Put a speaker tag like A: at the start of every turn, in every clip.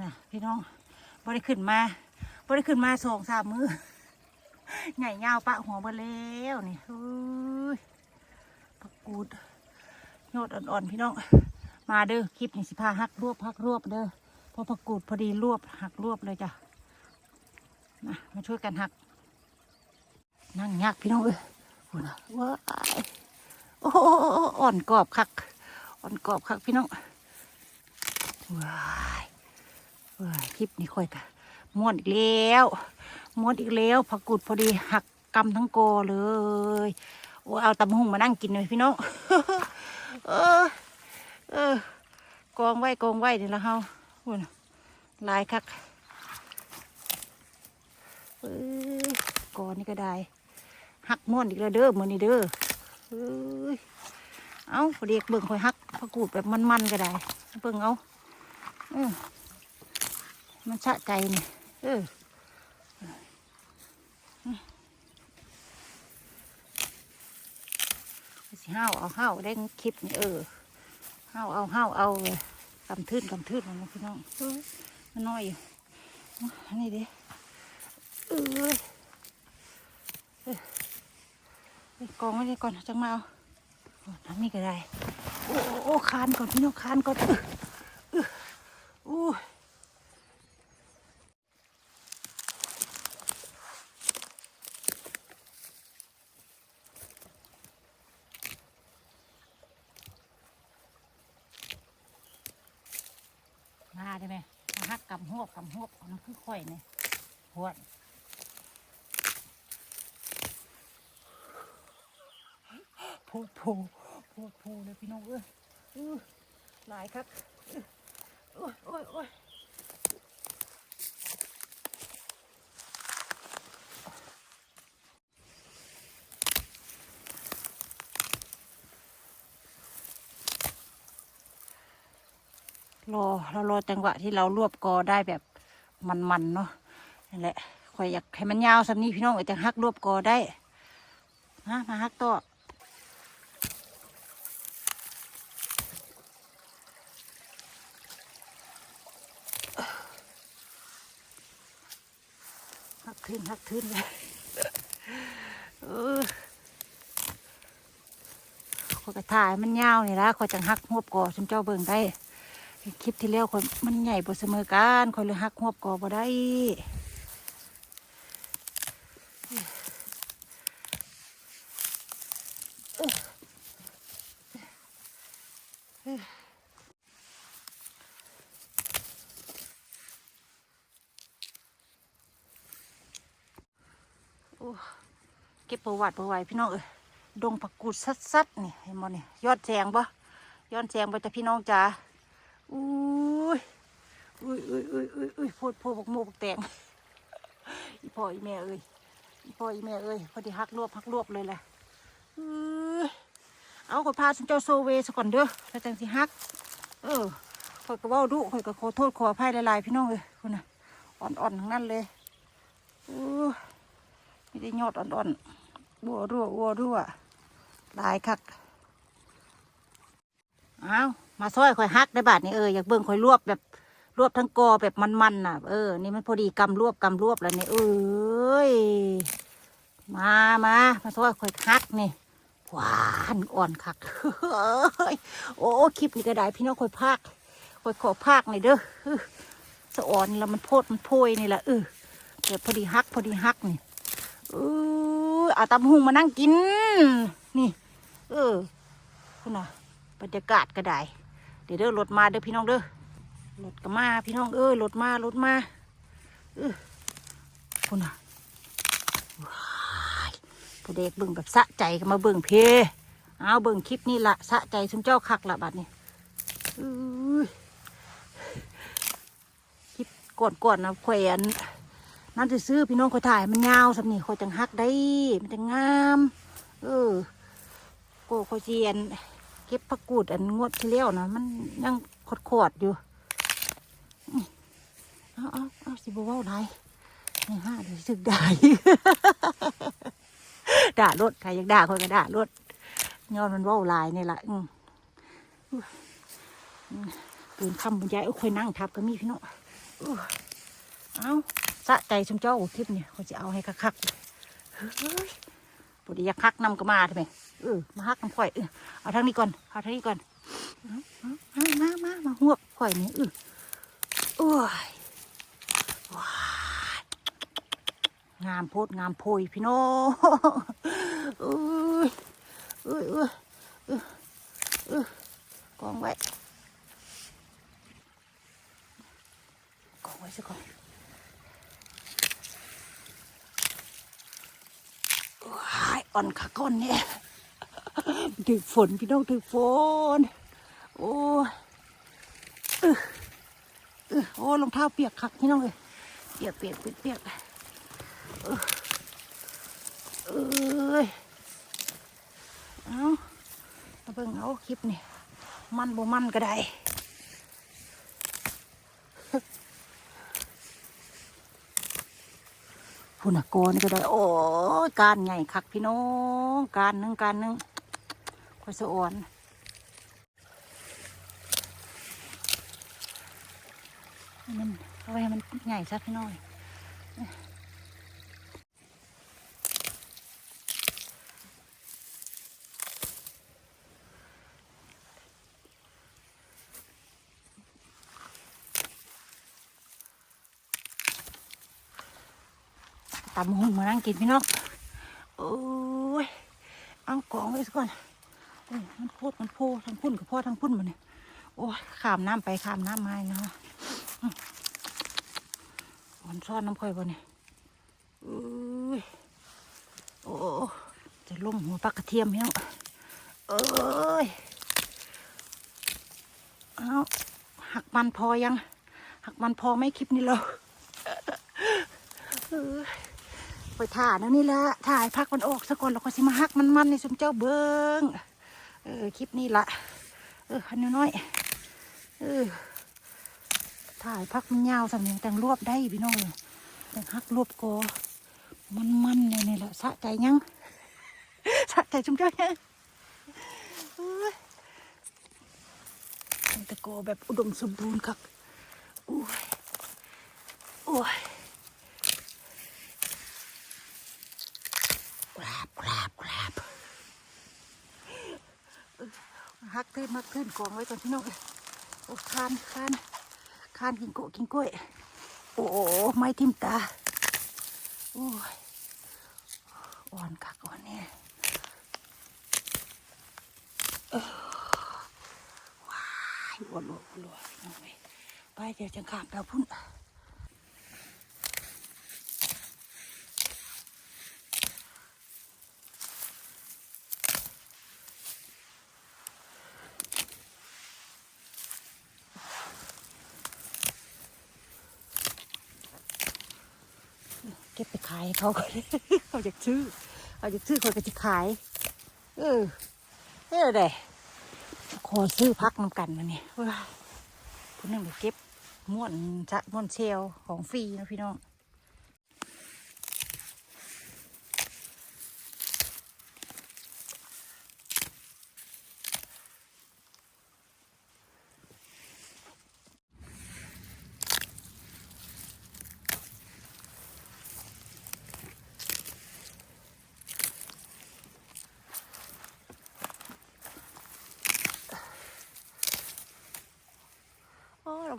A: นะพี่น้องบ่ได้ขึ้นมาบ่ได้ขึ้นมาสองสามมือใหญ่ยาวปะหัวเบดแล้วนี่เฮ้ยผักกูดยอดอ่อนๆพี่น้อง มาเด้อคลิปนี่สิพาหักรวบหักรวบเด้อเพอผักกูดพอดีรวบหักรวบเลยจ้ะมามาช่วยกันหัก นั่งยักพี่น้องเอ้ยโอ้นะว้ายโอ้โหอ่อนกรอบคัก อ่อนกรอบคักพี่น้องว้าย ว้าคลิปนี้ค่อยกะม้วนอีกแล้วม้วนอีกแล้วผักกูดพอดีหักกำทั้งโกอเลยโอ้เอาตำหุงมานั่งกินเลยพี่น้องเออเออกองไว้กองไว้นี่ละเฮาโอ้นลายคักเออกอนี่ก็ได้หักม้วนอีกแล้วเด้อมือนี่เด้อเอ้ยเอาพอดีเบิ่งคอยหักพะกูดแบบมันๆก็ได้เบิ่งเอาออ มันชะใจนี่เออสิห้าวเอาห้าวได้คลิปนี่เออห้าวเอาห้าวเอาเลยกำทื่นกำทื่นมันนะพี่น้องเออมันน้อยอยู่เอาอันนี้ดิเออเออเออกองไว้เลยก่อนจังมาเอาโอ้น้ำนี่ก็ได้โอ้โอ้โอ้คานก่อนพี่น้องคานก่อนอื้ออื้ออู้มาได้ไหมมาหัก กำหวบกำหวบมันคือข่อยเนี่ยหวดโพดพโพดโพเลยพี่น้องเอ้ยอื้อหลายครับโอ้ยโอ้ยโอ้ยรอเรารอจังหวะที่เรารวบกอได้แบบ มันๆเนาะนั่นแหละข่อยอยากให้มันยาวสำนี้พี่น้องเอ้ยจังหักรวบกอได้นะมาหักต่อหักขึ้นหักขึ้นเลยเออขอยกระถ่ายมันยาวนี่ละขอยจังหักหวบก่อชมเจ้าเบิ่งได้ คลิปที่แล้วคนมันใหญ่บ่เสมอกันคอยเลยหักหวบก่อบ่ได้เก็บประวัติประวัติพี่น้องเอ้ยดงผักกูดซัดๆนี่เห็นบ่เนี่ยยอดแจงปะยอดแจงไปแต่พี่น้องจ๋า อุ้ยอุ้ยอุ้ยอุ้ยอุ้ยอุ้ยพูดพูดบกโมบกแตงอีพ่ออีแม่เอ้ยอีพ่ออีแม่เอ้ยพอดีหักรวบหักรวบเลยแหละอุ้ยเอาขอพาสุนเจ้าโซเวสก่อนเด้อแล้วจังสิฮัก เออข่อยก็ว้าดุข่อยก็ขอโทษขออภัยหลายๆพี่น้องเอ้ยคุณน่ะ อ่อนๆทั้งนั้นเลยอู้มีได้ยอดอ่อนๆบัวรั่วบัวรั่วลายคัก อ้าว มาซอยข่อยฮักได้บาทนี่เอออยากเบิ่งข่อยรวบแบบรวบทั้งกอแบบมันๆน่ะ เออ นี่มันพอดีกำรวบกำรวบแล้วนี่เอ้ย มามามาซอยข่อยฮักนี่หวานอ่อนคักเอ้ยโอ้คลิปนี้ก็ได้พี่น้องข่อยพากข่อยขอพากหน่อยเด้อเออสะอ่อนแล้วมันโพดมันโพยนี่แหละเออเดี๋ยวพอดีฮักพอดีฮักนี่เออเอาตำหุงมานั่งกิน นี่ เออคุณน่ะบรรยากาศก็ได้ เดี๋ยวเด้อรถมาเด้อพี่น้องเด้อรถก็มาพี่น้องเอ้ยรถมารถมาเออคุณน่ะว้ายพอเด็กเบิ่งแบบสะใจก็มาเบิ่งเพเอาเบิ่งคลิปนี่ละสะใจชุมเจ้าคักละบัดนี้คลิปก่อนๆนะแขวนนั่นจะซื้อพี่น้องคอยถ่ายมันยาวสำนี่คอยจังฮักได้ มันจังงาม เออโกคอยเจียน เก็บผักกูดอันงวดที่แล้วนะมันยังขดขอดๆอยู่เอาเอาเอาสิบว้าไรนี่ห้าเดี๋ยวสึกได้ด่ารถใครอยากด่าคอยก็ด่ารถย้อนมันว้าลายนี่แหละอืมอืมปืนคำบรรยายเอาคอยนั่งทับก็มีพี่น้องอู้เอาสะใจชมเจ้าคลิปเนี่ยเขาจะเอาให้คักๆเฮ้ย ปวดอยากคักนำก็มาทำไมเออมาฮักน้ำข่อยเออเอาทางนี้ก่อนเอาทางนี้ก่อนเอาเอามามามามาหวบข่อยนี่เออโอ้ยว้ายงามโพดงามโพยพี่น้องเอ้ยเอ้ยเอ้ยเอ้ยเอ้ยกองไว้กองไว้ซะก่อน ว้ายอ่อนขาก้อนเนี่ยถึกฝนพี่น้องถึกฝน โอ้ยเออโอ้รองเท้าเปียกคักพี่น้องเลยเปียกเปียกเปียกเปียกเออเอ้ยเอามาเบิ่งเอาคลิปนี่มันบ่มันก็ได้ พุ่นน่ะโกนก็ได้ โอ้การใหญ่คักพี่น้องการนึงการนึงคอยสะอ่อนมันเอาไว้มันใหญ่สักพี่น้อย ตำหุ่นมานั่งกินพี่น้องโอ้ยเอากล่องไว้สักก่อนโอ้ยมันโคตรมันโพทั้งพุ่นกับพ่อทั้งพุ่นมันเนี่ยโอ้ยข้ามน้ำไปข้ามน้ำมาเนาะมันซ่อนน้ำค่อยบนเนี่ยอุ้ยโอ้จะล่มหัวปลากระเทียมพี่น้องเอ้ยเอาหักมันพอยัง หักมันพอไหมคลิปนี้เราเออ ไปถ่านะนี่ละถ่ายพักมันออกซะก่อนแล้วก็สิมาหักมันมันในสมเจ้าเบิงเออคลิปนี้ละเออคันน้อยเออถ่ายพักมันยาวสำเนียงแต่งรวบได้พี่น้องแต่งหักรวบกอมันมันๆเลยนี่แหละสะใจยังสะใจสมเจ้ายังเอ้ยตะโกแบบอุดมสมบูรณ์ครับโอ้ยโอ้ย กราบกราบกราบฮักขึ้นมากขึ้นกองไว้ก่อนพี่น้องเอ้ยโอ้คานคานคานกินโกกินกล้วย โอ้ไม่ทิ่มตาโอ้ยอ่อนคักอ่อนเนี่ยว้ายอ้วนอ้วนอ้วนไปเดี๋ยวจังขามดาวพุ่น เก็บไปขายเขาก็อนเขาอยากซื้อเขาอยากซื้อเขาก็จะขาย เออเออเด้ขอซื้อพักน้ำกันมาเนี่ยว่าคุณนั่งไปเก็บม้วนจะม้วนเชลของฟรีนะพี่น้อง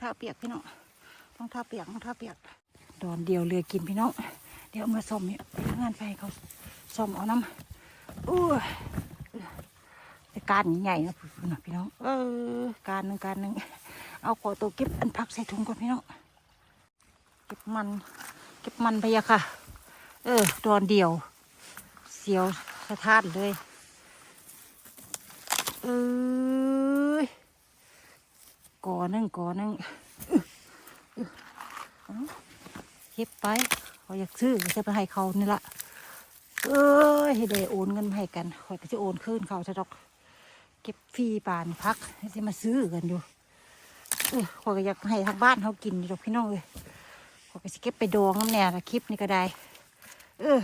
A: เท้าเปียกพี่น้องรองเท้าเปียกรองเท้าเปียก ดอนเดียวเรือกินพี่น้องเดี๋ยวมาซ่อมเนี่ยงานไปเขาซ่อมเอาน้ำอู้ยแต่การใหญ่นะพี่น้อง เออ การหนึ่งการหนึ่งเอาขอตัวเก็บอันพักใส่ถุงก่อนพี่น้อง เก็บมัน เก็บมันไปอะค่ะ เออ ดอนเดียว เสียวสะท้านเลย เอ้ย กอหนึ่งกอหนึ่งอื้ออื้อเก็บไปเขาอยากซื้อจะไปให้เขานี่ละเอ้ยให้ได้โอนเงินให้กันคอยก็จะโอนคืนเขาจะดอก เก็บฟรีป่านพักจะมาซื้อกันอยู่เออคอยก็อยากให้ทางบ้านเขากินดอกพี่น้องเลยคอยก็จะเก็บไปดองน้ำแน่ละคลิปนี้ก็ได้ เออ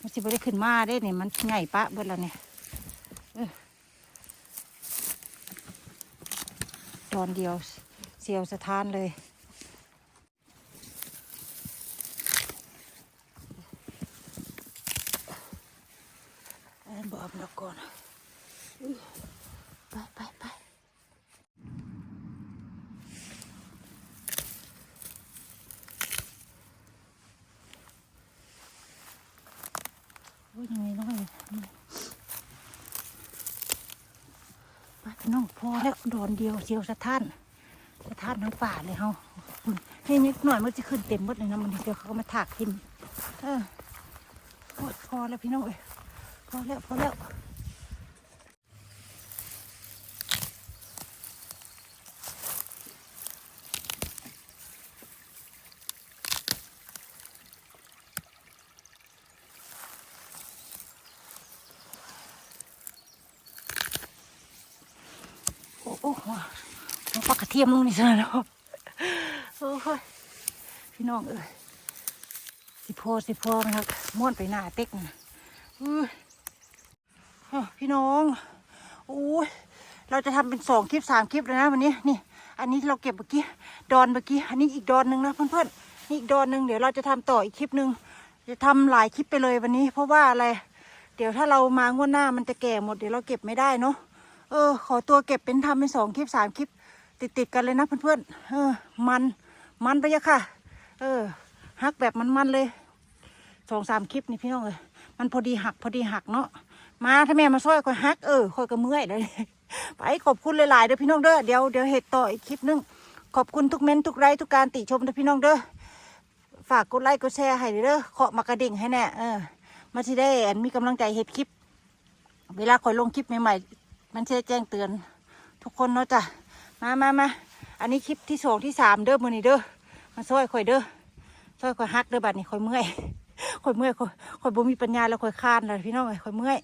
A: มันสิบ่ได้ขึ้นมาได้เนี่ยมันใหญ่ปะเบิดแล้วเนี่ยตอ ตอนเดียวเสียวสะท้านเลย บอกนกก่อนไปไปไปโอ้ยังไง น้องพอแล้วโดนเดียวเชียวสะท้านสะท้านทั้งป่าเลยเฮาอุ่นนี่นิดหน่อยมันจะขึ้นเต็มหมดเลยนะมันเดี๋ยวเขาก็มาถากทิมเออพอแล้วพี่น้องเอ้ยพอแล้วพอแล้ว โอ้โหเอาปลากระเทียมลงนี่ซะแล้วโอ้ยพี่น้องเอ้ยสิพอสิพอนะครับม้วนไปหน้าเต็กนะพี่น้องโอ้ยเราจะทำเป็นสองคลิปสามคลิปเลยนะวันนี้นี่ อันนี้เราเก็บเมื่อกี้ดอนเมื่อกี้อันนี้อีกดอนหนึ่งนะเพื่อนๆนี่อีกดอนหนึ่งเดี๋ยวเราจะทำต่ออีกคลิปหนึ่งจะทำหลายคลิปไปเลยวันนี้ เพราะว่าอะไร เดี๋ยวถ้าเรามางวดหน้ามันจะแก่หมดเดี๋ยวเราเก็บไม่ได้เนาะเออ ขอตัวเก็บเป็นทำเป็นสองคลิปสามคลิป ติดติดๆกันเลยนะเพื่อนๆเออ มันมันไปยะค่ะ เออหักแบบมันๆเลยสองสามคลิปนี่พี่น้องเลยมันพอดีหักพอดีหักเนาะมาถ้าแม่มาช่วยคอยหักเออคอยก็เมื่อยเลยไปขอบคุณหลายๆเด้อพี่น้องเด้อเดี๋ยวเดี๋ยวเหตุต่ออีกคลิปนึงขอบคุณทุกเม้นทุกไลค์ทุกการติชมเด้อพี่น้องเด้อฝากกดไลค์กดแชร์ให้เด้อเคาะมากระดิ่งให้แน่เออมาที่ได้แอนมีกำลังใจเฮ็ดคลิป เวลาคอยลงคลิปใหม่ๆมันจะแจ้งเตือน ทุกคนเนาะจ้ะ มามามาอันนี้คลิปที่สองที่สามเด้อมือนี่เด้อมาช่วยคอยเด้อช่วยคอยฮักเด้อบัดนี้คอยเมื่อยคอยเมื่อยคอยคอยบ่มีปัญญาแล้วคอยคานแล้วพี่น้องเอ้ยคอยเมื่อย